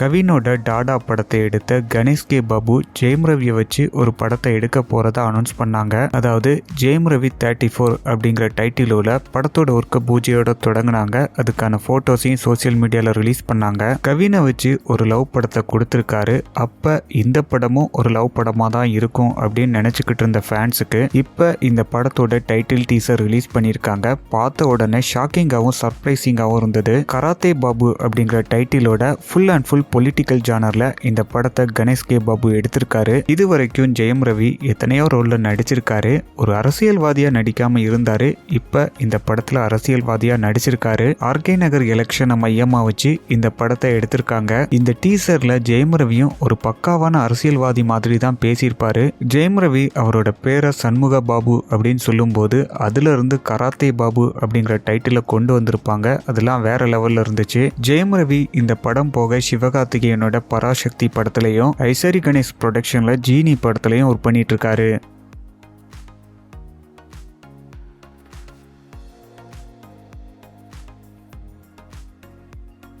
கவினோட டாடா படத்தை எடுத்த கணேஷ் கே பாபு ஜெயம் ரவியை வச்சு ஒரு படத்தை எடுக்க போறதா அனௌன்ஸ் பண்ணாங்க. அதாவது ஜெயம் ரவி தேர்ட்டி ஃபோர் அப்படிங்கிற டைட்டிலோட படத்தோட ஒர்க்கை பூஜையோட தொடங்கினாங்க. அதுக்கான போட்டோஸையும் சோசியல் மீடியால ரிலீஸ் பண்ணாங்க. கவினை வச்சு ஒரு லவ் படத்தை கொடுத்துருக்காரு. அப்ப இந்த படமும் ஒரு லவ் படமா தான் இருக்கும் அப்படின்னு நினைச்சுக்கிட்டு இருந்த ஃபேன்ஸுக்கு இப்ப இந்த படத்தோட டைட்டில் டீசர் ரிலீஸ் பண்ணியிருக்காங்க. பார்த்த உடனே ஷாக்கிங்காகவும் சர்ப்ரைசிங்காகவும் இருந்தது. கராத்தே பாபு அப்படிங்கிற டைட்டிலோட ஃபுல் அண்ட் ஃபுல் பொலிட்டிக்கல் ஜானரில் இந்த படத்தை கணேஷ் கே பாபு எடுத்திருக்காரு. இது வரைக்கும் ஜெயம் ரவி எத்தனையோ ரோலில் நடிச்சிருக்காரு. ஒரு அரசியல்வாதியாக நடிக்காமல் இருந்தார். இப்போ இந்த படத்தில் அரசியல்வாதியாக நடிச்சிருக்காரு. ஆர்கே நகர் எலெக்ஷனை மையமாக வச்சு இந்த படத்தை எடுத்திருக்காங்க. இந்த டீசரில் ஜெயம் ரவியும் ஒரு பக்காவான அரசியல்வாதி மாதிரி தான் பேசியிருப்பாரு. ஜெயம் ரவி அவரோட பேரை சண்முக பாபு அப்படின்னு சொல்லும்போது அதுலருந்து கராத்தே பாபு அப்படிங்கிற டைட்டிலை கொண்டு வந்திருப்பாங்க. அதெல்லாம் வேற லெவலில் இருந்துச்சு. ஜெயம் ரவி இந்த படம் போக சிவகார்த்திகேயனோட பராசக்தி படத்துலையும் ஐசரி கணேஷ் ப்ரொடக்ஷன்ல ஜீனி படத்துலையும் ஒர்க் பண்ணிட்டு இருக்காரு.